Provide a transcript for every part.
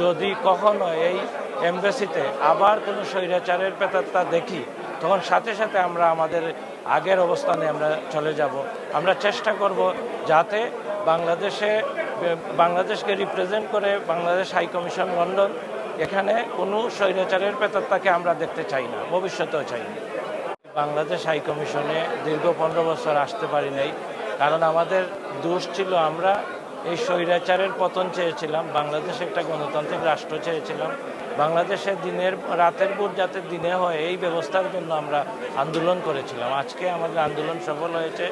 যদি কখনো এই এমবেসিতে আবার কোনো স্বৈরাচারের পেতাত্তা দেখি, তখন সাথে সাথে আমরা আমাদের আগের অবস্থানে আমরা চলে যাব। আমরা চেষ্টা করব যাতে বাংলাদেশে, বাংলাদেশকে রিপ্রেজেন্ট করে বাংলাদেশ হাই কমিশন লন্ডন এখানে কোনো স্বৈরাচারের পেতাত্তাকে আমরা দেখতে চাই না, ভবিষ্যতেও চাই না। বাংলাদেশ হাই কমিশনে দীর্ঘ পনেরো বছর আসতে পারি নাই, কারণ আমাদের দোষ ছিল আমরা এই স্বৈরাচারের পতন চেয়েছিলাম। বাংলাদেশ একটা গণতান্ত্রিক রাষ্ট্র চেয়েছিলাম। বাংলাদেশের দিনের, রাতের পর যাতে দিনে হয়, এই ব্যবস্থার জন্য আমরা আন্দোলন করেছিলাম। আজকে আমাদের আন্দোলন সফল হয়েছে।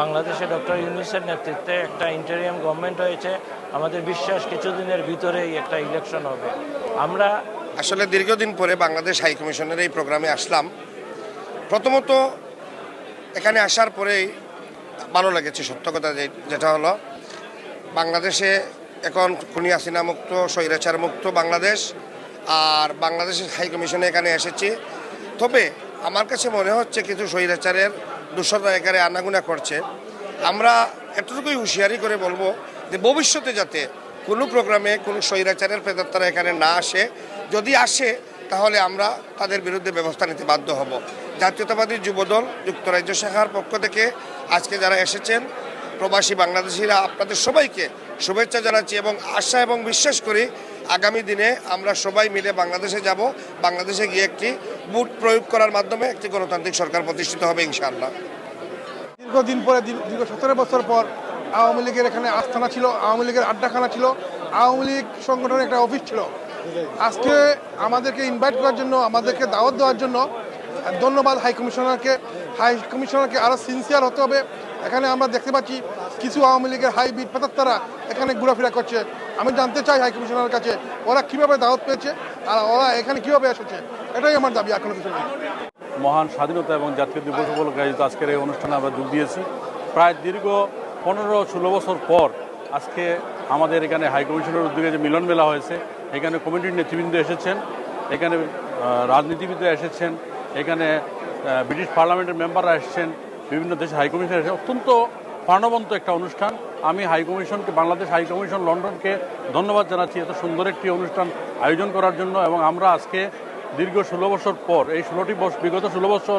বাংলাদেশে ডক্টর ইউনুসের নেতৃত্বে একটা ইন্টারিয়াম গভর্নমেন্ট হয়েছে। আমাদের বিশ্বাস কিছুদিনের ভিতরেই একটা ইলেকশন হবে। আমরা আসলে দীর্ঘদিন পরে বাংলাদেশ হাই কমিশনের এই প্রোগ্রামে আসলাম। প্রথমত এখানে আসার পরেই ভালো লেগেছে সত্য কথা যেটা হলো বাংলাদেশে এখন খুনি হাসিনা মুক্ত, স্বৈরাচার মুক্ত বাংলাদেশ আর বাংলাদেশের হাই কমিশনে এখানে এসেছি। তবে আমার কাছে মনে হচ্ছে কিছু স্বৈরাচারের দূষণরা এখানে আনাগুনা করছে। আমরা এতটুকুই হুঁশিয়ারি করে বলব যে ভবিষ্যতে যাতে কোনো প্রোগ্রামে কোনো স্বৈরাচারের প্রেতাত্মারা এখানে না আসে, যদি আসে তাহলে আমরা তাদের বিরুদ্ধে ব্যবস্থা নিতে বাধ্য হব। জাতীয়তাবাদী যুবদল, যুক্তরাজ্য শাখার পক্ষ থেকে আজকে যারা এসেছেন প্রবাসী বাংলাদেশিরা আপনাদের সবাইকে শুভেচ্ছা জানাচ্ছি এবং আশা এবং বিশ্বাস করি আগামী দিনে আমরা সবাই মিলে বাংলাদেশে যাব। বাংলাদেশে গিয়ে একটি বুট প্রয়োগ করার মাধ্যমে একটি গণতান্ত্রিক সরকার প্রতিষ্ঠিত হবে ইনশাআল্লাহ। দীর্ঘদিন পরে দীর্ঘ- সতেরো বছর পর আওয়ামী লীগের এখানে আস্থানা ছিল, আওয়ামী লীগের আড্ডাখানা ছিল, আওয়ামী লীগ সংগঠনের একটা অফিস ছিল। আজকে আমাদেরকে ইনভাইট করার জন্য, আমাদেরকে দাওয়াত দেওয়ার জন্য ধন্যবাদ হাই কমিশনারকে হাই কমিশনারকে আরও সিনসিয়ার হতে হবে। এখানে আমরা দেখতে পাচ্ছি কিছু আওয়ামী লীগের হাই বিট পেতাত্তারা এখানে ঘোরাফেরা করছে। আমি জানতে চাই হাই কমিশনারের কাছে, ওরা কীভাবে দাওয়াত পেয়েছে আর ওরা এখানে কীভাবে এসেছে? এটাই আমার দাবি, এখনও কিছু নেই। মহান স্বাধীনতা এবং জাতীয় দিবস উপলক্ষে আয়োজিত আজকের এই অনুষ্ঠানে আমরা যোগ দিয়েছি। প্রায় দীর্ঘ পনেরো ষোলো বছর পর আজকে আমাদের এখানে হাই কমিশনের উদ্যোগে যে মিলন মেলা হয়েছে, এখানে কমিটির নেতৃবৃন্দ এসেছেন, এখানে রাজনীতিবিদরা এসেছেন, এখানে ব্রিটিশ পার্লামেন্টের মেম্বাররা এসেছেন বিভিন্ন দেশে হাই কমিশন এসেছে অত্যন্ত প্রাণবন্ত একটা অনুষ্ঠান। আমি হাই কমিশনকে বাংলাদেশ হাইকমিশন লন্ডনকে ধন্যবাদ জানাচ্ছি এত সুন্দর একটি অনুষ্ঠান আয়োজন করার জন্য এবং আমরা আজকে দীর্ঘ ষোলো বছর পর, এই ষোলোটি বছর বিগত ষোলো বছর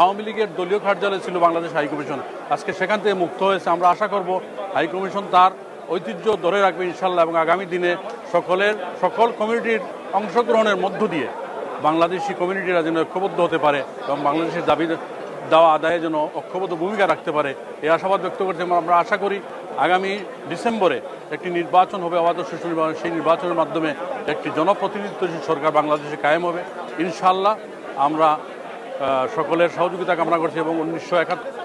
আওয়ামী লীগের দলীয় কার্যালয় ছিল বাংলাদেশ হাইকমিশন আজকে সেখান থেকে মুক্ত হয়েছে। আমরা আশা করব হাইকমিশন তার ঐতিহ্য ধরে রাখবে ইনশাল্লাহ এবং আগামী দিনে সকলের, সকল কমিউনিটির অংশগ্রহণের মধ্য দিয়ে বাংলাদেশি কমিউনিটিরা যেন ঐক্যবদ্ধ হতে পারে এবং বাংলাদেশের দাবি দেওয়া আদায়ে যেন অক্ষবদ্ধ ভূমিকা রাখতে পারে, এই আশাবাদ ব্যক্ত করছে এবং আমরা আশা করি আগামী ডিসেম্বরে একটি নির্বাচন হবে, অবাধ সুষ্ঠু নির্বাচন, সেই নির্বাচনের মাধ্যমে একটি জনপ্রতিনিধিত্বশীল সরকার বাংলাদেশে কায়েম হবে। ইনশাল্লাহ আমরা সকলের সহযোগিতা কামনা করছি এবং উনিশশো একাত্তর